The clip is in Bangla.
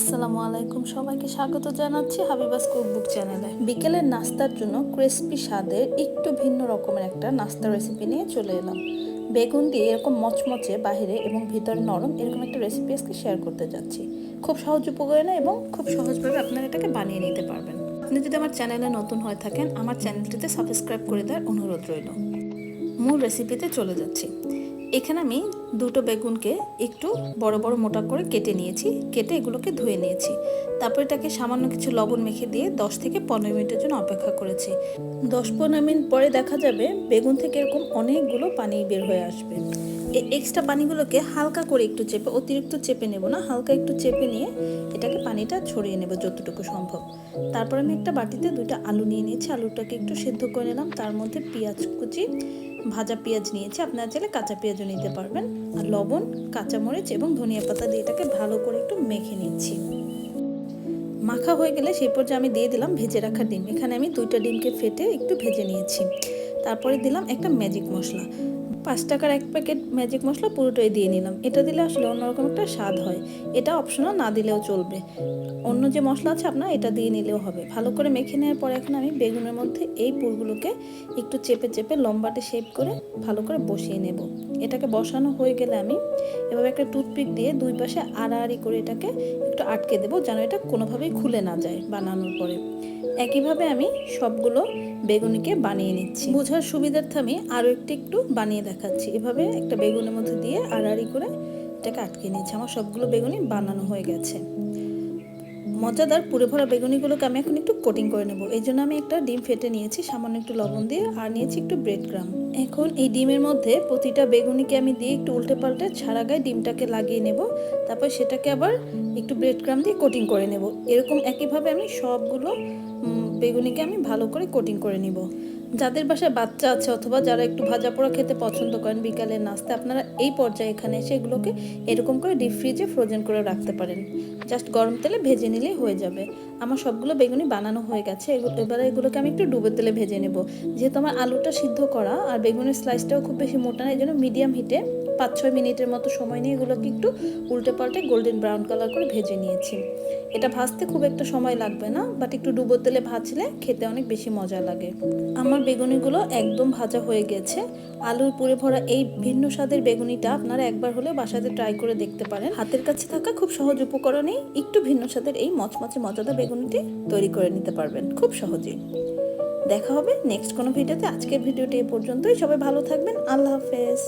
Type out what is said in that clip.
আসসালামু আলাইকুম। সবাইকে স্বাগত জানাচ্ছি হাবিবাস কুকবুক চ্যানেলে। বিকেলের নাস্তার জন্য ক্রিস্পি স্বাদের একটু ভিন্ন রকমের একটা নাস্তা রেসিপি নিয়ে চলে এলাম। বেগুন দিয়ে এরকম মচমচে বাহিরে এবং ভিতরে নরম এরকম একটা রেসিপি আজকে শেয়ার করতে যাচ্ছি। খুব সহজ উপকরণে এবং খুব সহজভাবে আপনারা এটাকে বানিয়ে নিতে পারবেন। আপনি যদি আমার চ্যানেলে নতুন হয়ে থাকেন, আমার চ্যানেলটিতে সাবস্ক্রাইব করে দেওয়ার অনুরোধ রইল। মূল রেসিপিতে চলে যাচ্ছি। এখানে আমি দুটো বেগুনকে একটু বড় বড় মোটা করে কেটে নিয়েছি, কেটে এগুলোকে ধুয়ে নিয়েছি। তারপরে এটাকে সামান্য কিছু লবণ মেখে দিয়ে দশ থেকে পনেরো মিনিটের জন্য অপেক্ষা করেছি। দশ পনেরো মিনিট পরে দেখা যাবে বেগুন থেকে এরকম অনেকগুলো পানি বের হয়ে আসবে। এক্সট্রা পানিগুলোকে হালকা করে একটু চেপে, অতিরিক্ত চেপে নেব না, হালকা একটু চেপে নিয়ে এটাকে পানিটা ছড়িয়ে নেব যতটুকু সম্ভব। তারপর আমি একটা বাটিতে দুইটা আলু নিয়ে নিয়েছি, আলুটাকে একটু সেদ্ধ করে নিলাম। তার মধ্যে পেঁয়াজ কুচি, ভাজা পেঁয়াজ নিয়েছি, আপনারা চাইলে কাঁচা পেঁয়াজও নিতে পারবেন। আর লবণ, কাঁচামরিচ এবং ধনিয়া পাতা দিয়ে এটাকে ভালো করে একটু মেখে নিচ্ছি। মাখা হয়ে গেলে সেই পর্যায়ে আমি দিয়ে দিলাম ভেজে রাখা ডিম। এখানে আমি দুইটা ডিমকে ফেটে একটু ভেজে নিয়েছি। তারপরে দিলাম একটা ম্যাজিক মশলা। পাঁচ টাকার এক প্যাকেট ম্যাজিক মশলা পুরোটাই দিয়ে নিলাম। এটা দিলে আসলে অন্যরকম একটা স্বাদ হয়। এটা অপশনাল না দিলেও চলবে। অন্য যে মশলা আছে আপনার, এটা দিয়ে নিলেও হবে। ভালো করে মেখে নেওয়ার পরে এখন আমি বেগুনের মধ্যে এই পুরগুলোকে একটু চেপে চেপে লম্বাটে শেপ করে ভালো করে বসিয়ে নেব। এটাকে বসানো হয়ে গেলে আমি এভাবে একটা টুথপিক দিয়ে দুই পাশে আড়াআড়ি করে এটাকে একটু আটকে দেবো যেন এটা কোনোভাবেই খুলে না যায় বানানোর পরে। একইভাবে আমি সবগুলো বেগুনিকে বানিয়ে নিচ্ছি। বোঝার সুবিধার্থে আমি আরও একটু একটু বানিয়ে দেখাচ্ছি। এভাবে একটা বেগুনের মধ্যে দিয়ে আড়াআড়ি করে এটাকে আটকে নিয়েছি। আমার সবগুলো বেগুনি বানানো হয়ে গেছে। মজাদার পুরে ভরা বেগুনিগুলোকে আমি এখন একটু কোটিং করে নেব। এই জন্য আমি একটা ডিম ফেটে নিয়েছি, সামান্য একটু লবণ দিয়ে, আর নিয়েছি একটু ব্রেড ক্রাম এখন এই ডিমের মধ্যে প্রতিটা বেগুনিকে আমি দিয়ে একটু উল্টে পাল্টে ছাড়া গায়ে ডিমটাকে লাগিয়ে নেব। তারপর সেটাকে আবার একটু ব্রেড ক্রাম দিয়ে কোটিং করে নেব। এরকম একইভাবে আমি সবগুলো বেগুনিকে আমি ভালো করে কোটিং করে নিব। যাদের বাসায় বাচ্চা আছে অথবা যারা একটু ভাজা পোড়া খেতে পছন্দ করেন বিকালের নাস্তা আপনারা এই পর্যায়ে এখানে এসে এগুলোকে এরকম করে ডিপ ফ্রিজে ফ্রোজেন করে রাখতে পারেন। জাস্ট গরম তেলে ভেজে নিলেই হয়ে যাবে। আমার সবগুলো বেগুনি বানানো হয়ে গেছে। এবারে এগুলোকে আমি একটু ডুবে তেলে ভেজে নেব। যেহেতু আমার আলুটা সিদ্ধ করা আর বেগুনের স্লাইসটাও খুব বেশি মোটা না এই জন্য মিডিয়াম হিটে পাঁচ ছয় মিনিটের মতো সময় নিয়ে এগুলোকে একটু উল্টে পাল্টে গোল্ডেন ব্রাউন কালার করে ভেজে নিয়েছি। এটা ভাজতে খুব একটা সময় লাগবে না বাট একটু ডুবো তেলে ভাজলে খেতে অনেক বেশি মজা লাগে। আমার বেগুনিগুলো একদম ভাজা হয়ে গেছে। আলুর পুরে ভরা এই ভিন্ন স্বাদের বেগুনিটা আপনারা একবার হলে বাসাতে ট্রাই করে দেখতে পারেন। হাতের কাছে থাকা খুব সহজ উপকরণে একটু ভিন্ন স্বাদের এই মচমচে মজাদার বেগুনিটি তৈরি করে নিতে পারবেন, খুব সহজেই। দেখা হবে নেক্সট কোনো ভিডিওতে। আজকের ভিডিওটি এ পর্যন্তই। সবাই ভালো থাকবেন। আল্লাহ হাফেজ।